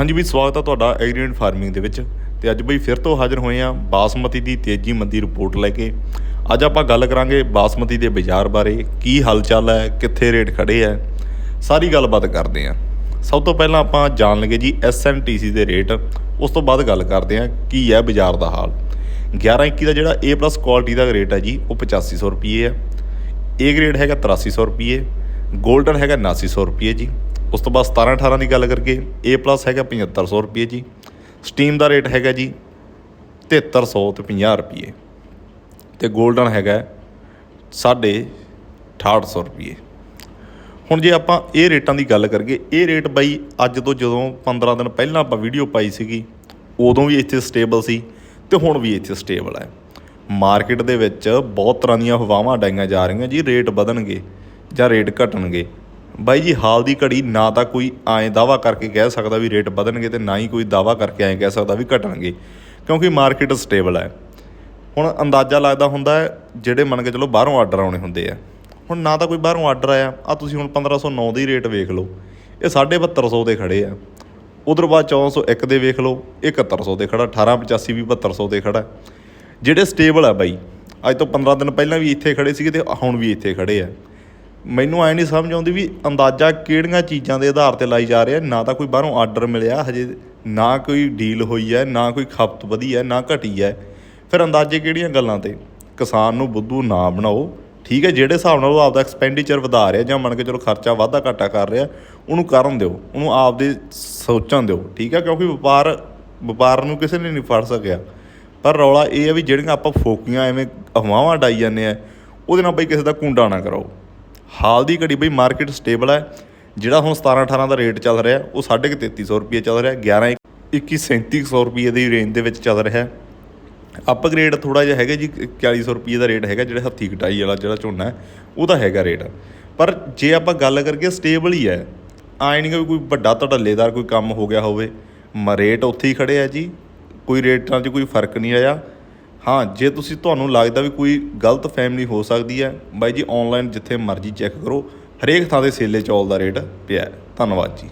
ਹਾਂਜੀ ਵੀ ਸਵਾਗਤ ਆ ਤੁਹਾਡਾ ਐਗਰੀਐਂਟ ਫਾਰਮਿੰਗ ਦੇ ਵਿੱਚ। ਤੇ ਅੱਜ ਬਈ ਫਿਰ ਤੋਂ ਹਾਜ਼ਰ ਹੋਏ ਆ ਬਾਸਮਤੀ ਦੀ ਤੇਜ਼ੀ ਮੰਦੀ ਰਿਪੋਰਟ ਲੈ ਕੇ। ਅੱਜ ਆਪਾਂ ਗੱਲ ਕਰਾਂਗੇ ਬਾਸਮਤੀ ਦੇ ਬਾਜ਼ਾਰ ਬਾਰੇ, ਕੀ ਹਾਲਚਾਲ ਹੈ, ਕਿੱਥੇ ਰੇਟ ਖੜੇ ਆ, ਸਾਰੀ ਗੱਲਬਾਤ ਕਰਦੇ ਆ। ਸਭ ਤੋਂ ਪਹਿਲਾਂ ਆਪਾਂ ਜਾਣ ਲਗੇ ਜੀ ਐਸਐਨਟੀਸੀ ਦੇ ਰੇਟ, ਉਸ ਤੋਂ ਬਾਅਦ ਗੱਲ ਕਰਦੇ ਆ ਕੀ ਹੈ ਬਾਜ਼ਾਰ ਦਾ ਹਾਲ। 1121 ਦਾ ਜਿਹੜਾ A+ ਕੁਆਲਿਟੀ ਦਾ ਰੇਟ ਹੈ ਜੀ, ਉਹ 8500 ਰੁਪਏ ਆ। ਏ ਗ੍ਰੇਡ ਹੈਗਾ 8300 ਰੁਪਏ 골ਡਨ ਹੈਗਾ 7900 ਰੁਪਏ ਜੀ। ਉਸ ਤੋਂ ਬਾਅਦ 17 18 ਦੀ ਗੱਲ ਕਰਕੇ A+ ਹੈਗਾ 7500 ਰੁਪਏ ਜੀ। ਸਟੀਮ ਦਾ ਰੇਟ ਹੈਗਾ ਜੀ 7300 ਤੇ 50 ਰੁਪਏ। ਤੇ 골ਡਨ ਹੈਗਾ 6800 ਰੁਪਏ। ਹੁਣ ਜੇ ਆਪਾਂ ਇਹ ਰੇਟਾਂ ਦੀ ਗੱਲ ਕਰੀਏ, ਇਹ ਰੇਟ ਬਾਈ ਅੱਜ ਤੋਂ ਜਦੋਂ 15 ਦਿਨ ਪਹਿਲਾਂ ਆਪਾਂ ਵੀਡੀਓ ਪਾਈ ਸੀਗੀ, ਉਦੋਂ ਵੀ ਇੱਥੇ ਸਟੇਬਲ ਸੀ ਤੇ ਹੁਣ ਵੀ ਇੱਥੇ ਸਟੇਬਲ ਹੈ। ਮਾਰਕੀਟ ਦੇ ਵਿੱਚ ਬਹੁਤ ਤਰ੍ਹਾਂ ਦੀਆਂ ਹਵਾਵਾਂ ਡਾਈਆਂ ਜਾ ਰਹੀਆਂ ਜੀ ਰੇਟ ਵਧਣਗੇ ਜਾਂ ਰੇਟ ਘਟਣਗੇ। ਬਾਈ ਜੀ, ਹਾਲ ਦੀ ਘੜੀ ਨਾ ਤਾਂ ਕੋਈ ਐਂ ਦਾਵਾ ਕਰਕੇ ਕਹਿ ਸਕਦਾ ਵੀ ਰੇਟ ਵਧਣਗੇ ਤੇ ਨਾ ਹੀ ਕੋਈ ਦਾਵਾ ਕਰਕੇ ਐਂ ਕਹਿ ਸਕਦਾ ਵੀ ਘਟਣਗੇ, ਕਿਉਂਕਿ ਮਾਰਕੀਟ ਸਟੇਬਲ ਹੈ। ਹੁਣ ਅੰਦਾਜ਼ਾ ਲੱਗਦਾ ਹੁੰਦਾ ਹੈ, ਜਿਹੜੇ ਮੰਨ ਕੇ ਚਲੋ ਬਾਹਰੋਂ ਆਰਡਰ ਆਉਣੇ ਹੁੰਦੇ ਆ। ਹੁਣ ਨਾ ਤਾਂ ਕੋਈ ਬਾਹਰੋਂ ਆਰਡਰ ਆਇਆ ਆ ਤੁਸੀਂ ਹੁਣ 1509 ਦੀ ਰੇਟ ਵੇਖ ਲਓ, ਇਹ 7250 ਦੇ ਖੜੇ ਆ। ਉਧਰ ਬਾਅਦ 1401 ਦੇ ਵੇਖ ਲਓ, ਇਹ 7100 ਦੇ ਖੜਾ 1885 ਵੀ 7200 ਦੇ ਖੜਾ। ਜਿਹੜੇ ਸਟੇਬਲ ਆ ਬਾਈ, ਅੱਜ ਤੋਂ 15 ਦਿਨ ਪਹਿਲਾਂ ਵੀ ਇੱਥੇ ਖੜੇ ਸੀਗੇ ਤੇ ਹੁਣ ਵੀ ਇੱਥੇ ਖੜੇ ਆ। ਮੈਨੂੰ ਐ ਨਹੀਂ ਸਮਝ ਆਉਂਦੀ ਵੀ ਅੰਦਾਜ਼ਾ ਕਿਹੜੀਆਂ ਚੀਜ਼ਾਂ ਦੇ ਆਧਾਰ ਤੇ ਲਾਈ ਜਾ ਰਿਹਾ, ਨਾ ਤਾਂ ਕੋਈ ਬਾਹਰੋਂ ਆਰਡਰ ਮਿਲਿਆ, ਹਜੇ ਨਾ ਕੋਈ ਡੀਲ ਹੋਈ ਹੈ, ਨਾ ਕੋਈ ਖਪਤ ਵਧੀ ਹੈ, ਨਾ ਘਟੀ ਹੈ। ਫਿਰ ਅੰਦਾਜ਼ੇ ਕਿਹੜੀਆਂ ਗੱਲਾਂ ਤੇ? ਕਿਸਾਨ ਨੂੰ ਬੁੱਧੂ ਨਾ ਬਣਾਓ। ਠੀਕ ਹੈ, ਜਿਹੜੇ ਹਿਸਾਬ ਨਾਲ ਉਹ ਆਪਦਾ ਐਕਸਪੈਂਡੀਚਰ ਵਧਾ ਰਿਹਾ ਜਾਂ ਮੰਨ ਕੇ ਚਲੋ ਖਰਚਾ ਵਾਧਾ ਘਾਟਾ ਕਰ ਰਿਹਾ, ਉਹਨੂੰ ਕਰਨ ਦਿਓ, ਉਹਨੂੰ ਆਪਦੇ ਸੋਚਣ ਦਿਓ। ਠੀਕ ਹੈ, ਕਿਉਂਕਿ ਵਪਾਰ ਵਪਾਰ ਨੂੰ ਕਿਸੇ ਨੇ ਨਹੀਂ ਫੜ ਸਕਿਆ। ਪਰ ਰੌਲਾ ਇਹ ਹੈ ਵੀ ਜਿਹੜੀਆਂ ਆਪਾਂ ਫੋਕੀਆਂ ਐਵੇਂ ਅਫਵਾਹਾਂ ਡਾਈ ਜਾਂਦੇ ਆ, ਉਹਦੇ ਨਾਲ ਬਈ ਕਿਸੇ ਦਾ ਕੁੰਡਾ ਨਾ ਕਰਾਓ। ਹਾਲ ਦੀ ਘੜੀ ਬਈ ਮਾਰਕੀਟ ਸਟੇਬਲ ਹੈ ਜਿਹੜਾ ਹੁਣ 17 18 ਦਾ ਰੇਟ ਚੱਲ ਰਿਹਾ, ਉਹ 3350 ਰੁਪਏ ਚੱਲ ਰਿਹਾ 11 21 3700 ਰੁਪਏ ਦੀ ਰੇਂਜ ਦੇ ਵਿੱਚ ਚੱਲ ਰਿਹਾ। ਅਪਗ੍ਰੇਡ ਥੋੜਾ ਜਿਹਾ ਹੈਗਾ ਜੀ 4100 ਰੁਪਏ ਦਾ ਰੇਟ ਹੈਗਾ, ਜਿਹੜਾ ਹੱਥੀ ਕਟਾਈ ਵਾਲਾ, ਜਿਹੜਾ ਝੋਨਾ ਹੈ ਉਹਦਾ ਹੈਗਾ ਰੇਟ ਪਰ ਜੇ ਆਪਾਂ ਗੱਲ ਕਰਕੇ ਸਟੇਬਲ ਹੀ ਹੈ, ਆਏ ਨਹੀਂ ਕਿ ਕੋਈ ਵੱਡਾ ਧੜੱਲੇਦਾਰ ਕੋਈ ਕੰਮ ਹੋ ਗਿਆ ਹੋਵੇ। ਮ ਰੇਟ ਉੱਥੇ ਹੀ ਖੜੇ ਆ ਜੀ, ਕੋਈ ਰੇਟਾਂ 'ਚ ਕੋਈ ਫ਼ਰਕ ਨਹੀਂ ਆਇਆ। ਹਾਂ, ਜੇ ਤੁਸੀਂ ਤੁਹਾਨੂੰ ਲੱਗਦਾ ਵੀ ਕੋਈ ਗਲਤ ਫੈਮਿਲੀ ਹੋ ਸਕਦੀ ਹੈ, ਬਾਈ ਜੀ ਆਨਲਾਈਨ ਜਿੱਥੇ ਮਰਜ਼ੀ ਚੈੱਕ ਕਰੋ, ਹਰੇਕ ਥਾਂ ਤੇ ਸੇਲੇ ਚੌਲ ਦਾ ਰੇਟ ਪਿਆ ਧੰਨਵਾਦ ਜੀ।